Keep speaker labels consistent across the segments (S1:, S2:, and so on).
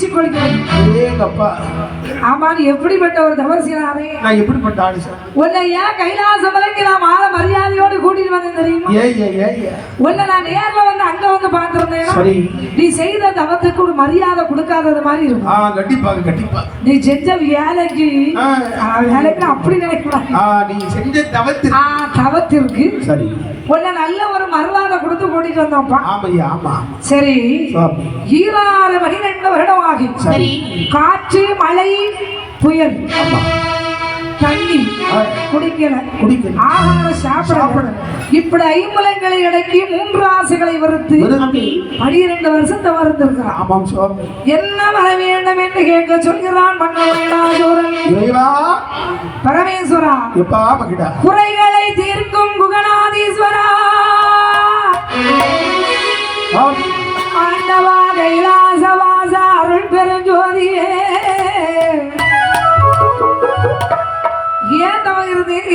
S1: மகிழ்ச்சி கொள்கிறது
S2: ஏங்கப்பா
S1: ஆமா நீ எப்படிப்பட்ட ஒரு தவசிநாதே
S2: நான் எப்படிப்பட்ட ஆளு சார்?
S1: உன்னை ஏன் கைலாசம் வரைக்கும் நான் மாலை மரியாதையோடு கூட்டிட்டு வந்தேன் தெரியுமா?
S2: ஏ ஏ ஏ ஏ.
S1: உன்னை நான் நேர்ல வந்து அங்க வந்து பார்த்திருந்தேன்
S2: சரி.
S1: நீ செய்த தவத்துக்கு ஒரு மரியாதை கொடுக்காதது மாதிரி இருக்கும்.
S2: ஆ கண்டிப்பாக கண்டிப்பா.
S1: நீ செஞ்ச வேலைக்கு வேலைக்கு அப்படி நினைக்கூடாது
S2: ஆ நீ செஞ்ச தவத்து
S1: ஆ தவத்திற்கு
S2: சரி.
S1: உன்னை நல்ல ஒரு மரியாதை கொடுத்து கூட்டிட்டு வந்தோம்ப்பா.
S2: ஆமா ஆமா.
S1: சரி. ஈராறு பனிரெண்டு வருடம்
S2: சரி.
S1: காற்று மழை புயல்.
S2: ஆமா.
S1: தண்ணி.
S2: ஆ,
S1: குடிக்கல.
S2: குடிக்கணும்
S1: ஆகாரம் சாப்பிட
S2: சாப்பிடல.
S1: இப்படி ஐம்பலங்களை அடக்கி மூன்று ஆசைகளை வறுத்து
S2: விரும்பி.
S1: பனிரெண்டு வருஷத்தை வறுத்திருக்கிறான்
S2: ஆமாம் சுவாமி.
S1: என்ன வர வேண்டும் என்று கேட்க சொல்கிறான் பரமேஸ்வரா. குறைகளை தீர்க்கும் குகநாதீஸ்வரா. ஆண்டவா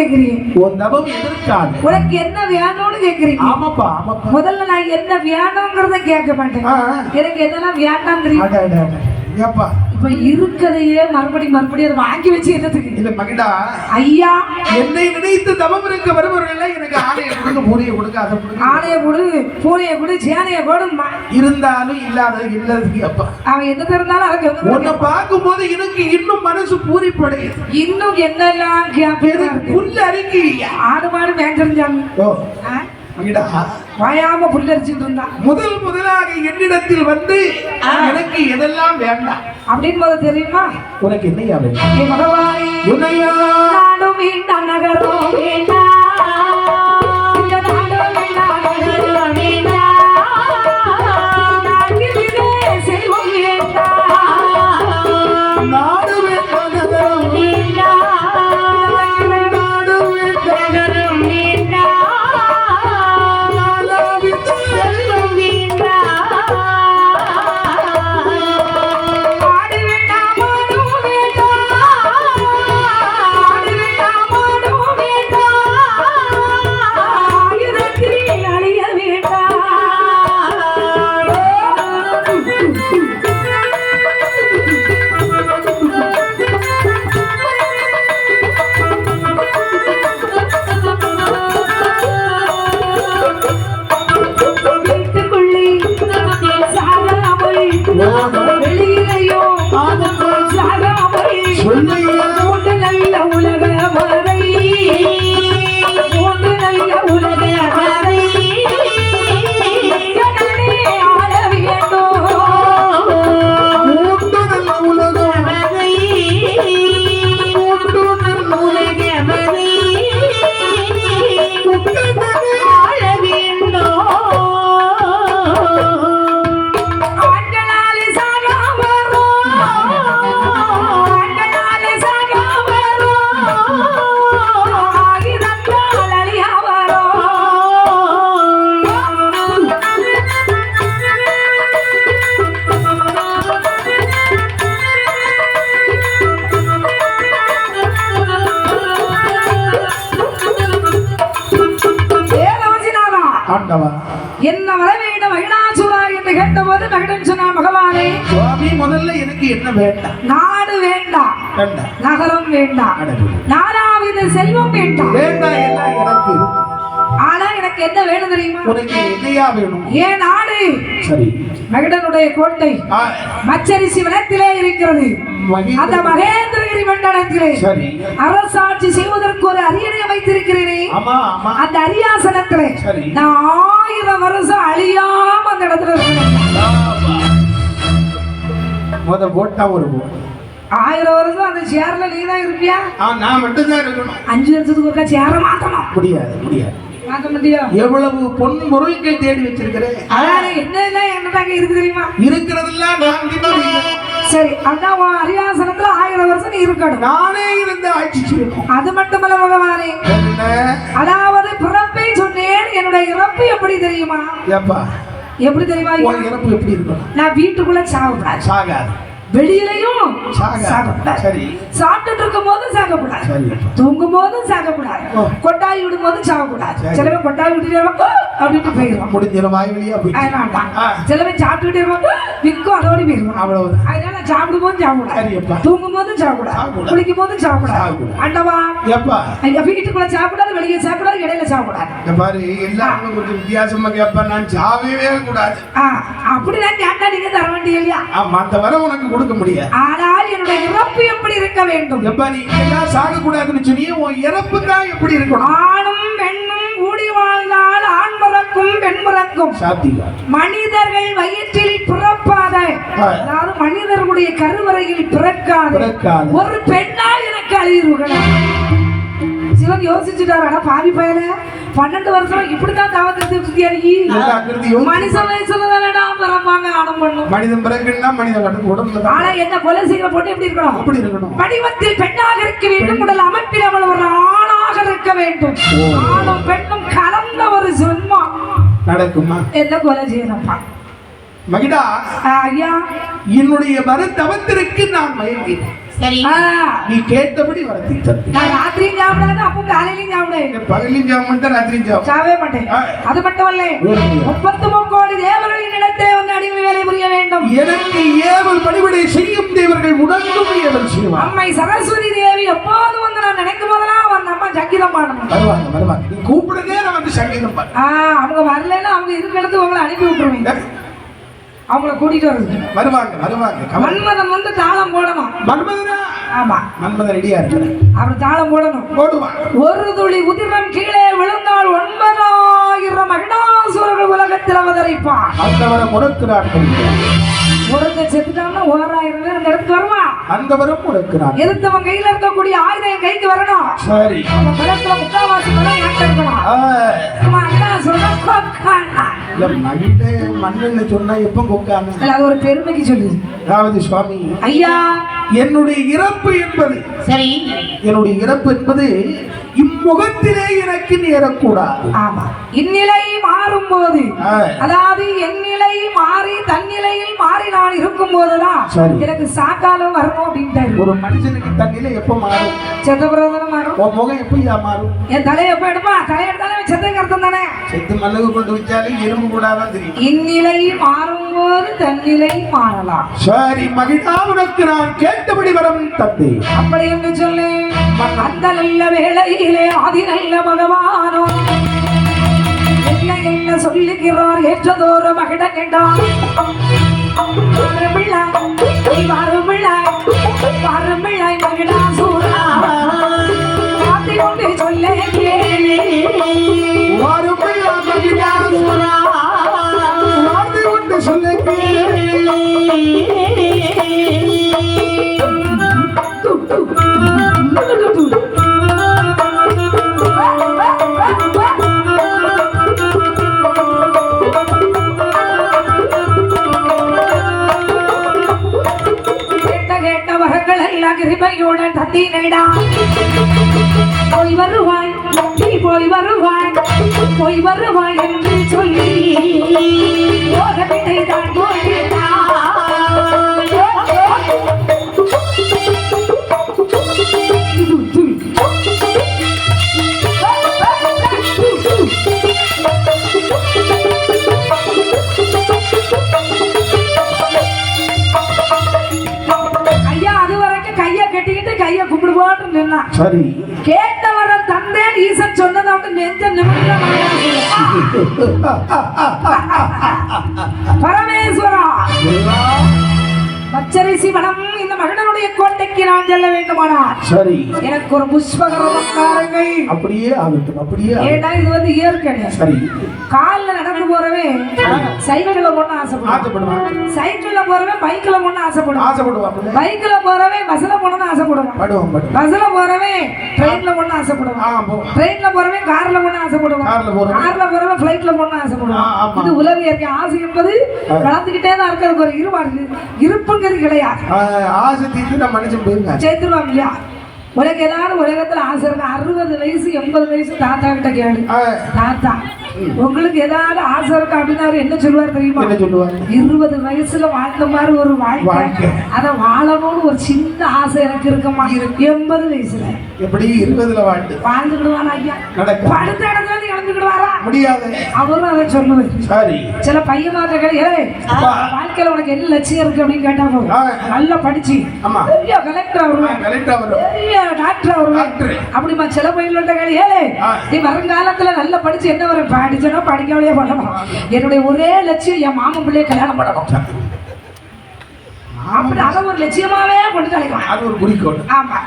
S1: கேக்குறீங்க?
S2: உன் தவம் எதற்காக?
S1: உனக்கு என்ன வேணும்னு கேக்குறீங்க?
S2: ஆமாப்பா ஆமாப்பா.
S1: முதல்ல நான் என்ன வேணுங்கிறத கேட்க மாட்டேன். எனக்கு என்னெல்லாம் வேண்டாம் தெரியும்.
S2: ஏப்பா
S1: இப்ப இருக்கதையே மறுபடியும் மறுபடியும் அதை வாங்கி வச்சு என்னத்துக்கு?
S2: இல்ல மகிடா
S1: ஐயா!
S2: என்னை நினைத்து தவம் இருக்க வருபவர்கள் எனக்கு ஆணையை கொடுக்க பூனையை கொடுக்க அதை கொடுக்க
S1: ஆனைய கொடு பூனைய கொடு சேனைய கொடு
S2: இருந்தாலும் இல்லாத இல்லதுக்கு அப்பா
S1: அவன் என்ன தெரிந்தாலும் அதுக்கு
S2: உன்னை பார்க்கும்போது எனக்கு இன்னும் மனசு பூரிப்படையுது.
S1: இன்னும் என்னெல்லாம்
S2: புல் அருங்கியா
S1: ஆடு மாடு
S2: மகிடா
S1: வாயாம புல்லரிச்சுட்டு இருந்தான்
S2: முதல் முதலாக என்னிடத்தில் வந்து எனக்கு எதெல்லாம் வேண்டாம்
S1: அப்படின்னு போது தெரியுமா?
S2: உனக்கு என்னையா வேண்டாம்
S1: ஏ பகவானே
S2: உன்னையா?
S1: நாடும் வேண்டாம் நகரம் வேண்டாம்
S2: ஆண்டவா.
S1: என்ன வர வேண்டும் மகிழாசுரா என்று கேட்டபோது மகிழன் சொன்னான் பகவானே
S2: சுவாமி முதல்ல எனக்கு என்ன வேண்டாம்
S1: நாடு வேண்டாம் நகரம் வேண்டாம். நானாவித செல்வம் வேண்டாம்
S2: வேண்டாம் எல்லாம் எனக்கு?
S1: எனக்கு என்ன வேணும் தெரியுமா?
S2: உனக்கு என்னையா வேணும்?
S1: ஏன் நாடு?
S2: சரி.
S1: மகிடனுடைய கோட்டை மச்சரிசி வனத்திலே இருக்கிறது. அந்த மகேந்திரகிரி மண்டலத்திலே
S2: சரி.
S1: அரசாட்சி செய்வதற்கு ஒரு அரியணை வைத்திருக்கிறேனே அந்த அரியாசனத்திலே. நான் ஆயிரம் வருஷம் அழியாம அந்த இடத்துல இருக்கணும்
S2: ஆமா. முத போட்டா ஒரு
S1: ஆயிரம் வருஷம் அந்த சேர்ல நீ தான் இருப்பியா?
S2: நான் மட்டும்தான் இருக்கணும்.
S1: அஞ்சு வருஷத்துக்கு ஒருக்கா சேர மாத்தணும்.
S2: முடியாது முடியாது.
S1: மாத்த முடியும்.
S2: எவ்வளவு பொன் பொருட்கள் தேடி வச்சிருக்கிறேன்.
S1: என்னென்ன என்னதாங்க இருக்கு தெரியுமா?
S2: இருக்கிறதெல்லாம் நான்.
S1: சரி அதான் அரியாசனத்துல ஆயிரம் வருஷம் இருக்கணும்.
S2: நானே இருந்து ஆட்சி செய்யணும்.
S1: அது மட்டுமல்ல பகவானே. அதாவது பிறப்பை சொன்னேன் என்னுடைய இறப்பு எப்படி தெரியுமா? எப்படி தெரியுமா?
S2: இறப்பு எப்படி இருக்கணும்?
S1: நான் வீட்டுக்குள்ள சாவக்கூடாது
S2: சாகாது.
S1: வெளியிலையும் சாப்பிட்டுட்டு இருக்கும் போதும் சாகக்கூடாது தூங்கும் போதும் சாகக்கூடாது. கொட்டாய் விடும் போதும் சாகக்கூடாது. சில பேர் கொட்டாய் விட்டுட்டு அப்படின்ட்டு போயிடுவான்
S2: முடிஞ்சிடும் வாய் வழியா போயிட்டு
S1: அதனால்தான்
S2: ஆ.
S1: சில பேர் சாப்பிட்டுட்டே
S2: அவ்வளவுதான்.
S1: அதனால சாப்பிடும் சாப்பிடக்கூடாது
S2: சரியப்பா.
S1: தூங்கும் போதும் சாப்பிடக்கூடாது. குளிக்கும் போதும் சாப்பிடக்கூடாது. அண்டவா. ஐயா, வீட்டுக்குள்ள சாப்பிடாது வெளியே சாப்பிடாது இடையில சாப்பிடாது.
S2: பாரு எல்லாரும் கொஞ்சம் வித்தியாசமா கேப்பா நான் சாவே கூடாது.
S1: அப்படிதான் கேட்டா நீங்க தர வேண்டிய இல்லையா?
S2: வர உனக்கு கொடுக்க முடியாது.
S1: ஆனால் என்னுடைய இறப்பு எப்படி இருக்க வேண்டும்?
S2: எப்பா நீ எல்லாம் சாக கூடாதுன்னு உன் இறப்பு தான் எப்படி இருக்கணும்?
S1: ஆணும் பெண்ணும் கூடி வாழ்ந்தால் ஆண் பிறக்கும் பெண் பிறக்கும்
S2: சாத்திகா
S1: மனிதர்கள் வயிற்றில் பிறப்பாத. அதாவது மனிதர்களுடைய கருவறையில் பிறக்காத. ஒரு பெண்ணால் எனக்கு அழிவுகள் சிவன் யோசிச்சுட்டாரு அட பாவி பயல பன்னெண்டு வருஷம் இப்படித்தான் தாவத்து சுத்தியாரி மனுஷ வயசுல தானடா பிறப்பாங்க ஆடம் பண்ணும்?
S2: மனிதன் பிறகுன்னா மனிதன் உடம்பு
S1: ஆனா என்ன கொலை செய்கிற போட்டு எப்படி இருக்கணும்?
S2: அப்படி இருக்கணும்.
S1: வடிவத்தில் பெண்ணாக இருக்க வேண்டும் உடல் அமைப்பில் அவள் ஒரு ஆணாக இருக்க வேண்டும். ஆணும் பெண்ணும் கலந்த ஒரு ஜென்மா
S2: நடக்குமா?
S1: என்ன கொலை செய்யணும்ப்பா
S2: மகிடா
S1: ஆ, ஐயா
S2: என்னுடைய வரத்தவத்திற்கு நான் மயங்கினேன்.
S3: சரி.
S1: ஆ,
S2: நீ கேட்டபடி வரத்தை
S1: நான் ராத்திரியும் சாப்பிடாது அப்போ காலையிலையும் சாப்பிடு.
S2: பகலையும் ஜாமன் தான் ராத்திரியும்
S1: சாவே மாட்டேன். அது மட்டுமல்ல
S2: வேறு.
S1: முப்பத்து முக்கோடி தேவர்களின் இடத்திலே வந்து அடிமை வேலை புரிய வேண்டும்.
S2: எனக்கு ஏவல் பணிவிடை செய்யும் தேவர்கள் உடனும் ஏவல் செய்வார்
S1: அம்மை சரஸ்வதி தேவி எப்போது வந்து நான் நினைக்கும் போதெல்லாம் அவன் அம்மா சங்கீதம் பாடணும்.
S2: வருவாங்க வருவாங்க நீ கூப்பிடுதே நான் வந்து சங்கீதம் பாரு
S1: ஆ அவங்க வரலைன்னா அவங்க இருக்கிற இடத்துக்கு உங்களை அனுப்பி விட்டுருவீங்க. அவங்கள கூட்டிட்டு வருது
S2: வருவாங்க வருவாங்க.
S1: மன்மதன் வந்து தாளம் போடணும்.
S2: மன்மதனா?
S1: ஆமா.
S2: மன்மதன் ரெடியா இருக்கிறேன்
S1: அவர் தாளம் போடணும்.
S2: போடுவான்
S1: ஒரு துளி உதிரம் கீழே விழுந்தால் ஒன்பதாயிரம் மகிடாசுரர்கள் உலகத்தில் அவதரிப்பான்
S2: அந்தவரை முடக்கிறான்
S1: ஒருத்த செத்துட்டான்னா ஓராயிரம் பேர் அந்த இடத்துக்கு வருவான்.
S2: அந்த வரம் முடக்கிறான்
S1: எதிர்த்தவன் கையில இருக்கக்கூடிய ஆயுதம் என் கைக்கு வரணும்.
S2: சரி.
S1: அவன் படத்துல முக்காவாசி படம் என்கிட்ட இருக்கணும்.
S2: ஆ,
S1: அவன் அண்ணா சொல்ற கொக்கானா.
S2: இல்ல மகிட்ட மண்ணுன்னு சொன்னா எப்ப கொக்கான?
S1: அது ஒரு பெருமைக்கு சொல்லுது.
S2: அதாவது சுவாமி
S1: ஐயா.
S2: என்னுடைய இறப்பு என்பது
S3: சரி.
S2: என்னுடைய இறப்பு என்பது இம்முகத்திலே எனக்கு நேரக்கூடாது.
S1: ஆமா. இந்நிலை மாறும் போது. அதாவது என் நிலை மாறி தன்னிலையில் மாறி நான் இருக்கும் போதுதான். எனக்கு சாக்காலம் வரணும் அப்படின்ட்டாரு.
S2: ஒரு மனுஷனுக்கு தண்ணியில எப்ப மாறும்?
S1: செத்த பிறகு மாறும்?
S2: உன் முகம் எப்ப மாறும்?
S1: என் தலையை எப்ப எடுப்பா? தலை எடுத்தாலே செத்த அர்த்தம் தானே
S2: செத்து மல்லகு கொண்டு வச்சாலும் எறும்பு கூடாதான் தெரியும்.
S1: இந்நிலை மாறும் போது தன்னிலை மாறலாம்.
S2: சரி மகிழா உனக்கு நான் கேட்டபடி வரம் தந்தே
S1: அப்படி என்று சொல்லு. அந்த நல்ல வேளையிலே ஆதி நல்ல பகவானோ. என்ன என்ன சொல்லுகிறார் ஏற்றதோறு காத்தி கொண்டு சொல்ல கேளு. கிருபையுடன் போய் வருவாய் நீ போய் வருவாய் போய் வருவாய் என்று சொல்லி யோகவினை தான்
S2: சரி.
S1: கேட்டவர தந்தேன் ஈசன் சொன்னதை விட்டு நெஞ்ச நிமிர்ந்த பரமேஸ்வரா. பச்சரிசி மனம் இந்த மகனுடைய கோட்டைக்கு நான் செல்ல வேண்டுமானால்
S2: சரி.
S1: எனக்கு ஒரு புஷ்பகரமக்காரங்கள்
S2: அப்படியே ஆகட்டும் அப்படியே.
S1: ஏடா இது வந்து இயற்கை
S2: சரி.
S1: கால்ல நடந்து போறவே சைக்கிள்ல போன ஆசைப்படுவான்.
S2: ஆசைப்படுவான்.
S1: சைக்கிள்ல போறவே பைக்ல போன ஆசைப்படுவான்.
S2: ஆசைப்படுவான்.
S1: பைக்ல போறவே பஸ்ல போன ஆசைப்படுவான்.
S2: படுவான் படுவான்.
S1: பஸ்ல போறவே ட்ரெயின்ல போன ஆசைப்படுவான். ட்ரெயின்ல போறவே கார்ல போன ஆசைப்படுவான்.
S2: கார்ல போறவன்.
S1: கார்ல போறவே ஃபிளைட்ல போன ஆசைப்படுவான். இது உலக இயற்கை. ஆசை என்பது வளர்ந்துகிட்டே தான் இருக்கிறதுக்கு ஒரு இருபாடு இருப்புங்கிறது கிடையாது.
S2: ஆசை தீர்த்து நான் மனுஷன் போயிருங்க
S1: சேர்த்துருவாங்க இல்லையா? உனக்கு ஏதாவது உலகத்துல ஆசை இருக்கு. அறுபது வயசு எண்பது வயசு தாத்தா கிட்ட கேளு. தாத்தா உங்களுக்கு ஏதாவது ஆசை இருக்கு அப்படின்னு என்ன சொல்லுவார் தெரியுமா?
S2: என்ன சொல்லுவாங்க
S1: இருபது வயசுல வாழ்ந்த மாதிரி ஒரு வாழ்க்கை. அத வாழணும்னு ஒரு சின்ன ஆசை எனக்கு இருக்குமா? எண்பது வயசுல.
S2: எப்படி? இருபதுல வாழ்ந்து.
S1: வாழ்ந்துக்கிடுவானா ஐயா. படுத்த இடத்துல
S2: முடியாது.
S1: அவரும் அதை சொல்லுவார்
S2: சரி.
S1: சில பையன் ஏய் வாழ்க்கையில உனக்கு என்ன லட்சியம் இருக்கு? அப்படின்னு கேட்டாங்க
S2: ஆ.
S1: நல்லா படிச்சு.
S2: ஆமா.
S1: பெரிய கலெக்டர் வருவேன்
S2: கரெக்டா வரும்
S1: பெரிய டாக்டர்
S2: டாக்டர்.
S1: அப்படிமா சில பையன்கிட்ட கேளு ஏழை. நீ வருங்காலத்துல நல்லா படிச்சு என்ன வரும்? படிச்சனா படிக்காமலே பண்ணணும் என்னுடைய ஒரே லட்சியம் என் மாமன் பிள்ளைய கல்யாணம் பண்ணணும். அப்படி அதை ஒரு லட்சியமாவே கொண்டு தலைக்கலாம்
S2: அது ஒரு குறிக்கோள்.
S1: ஆமா.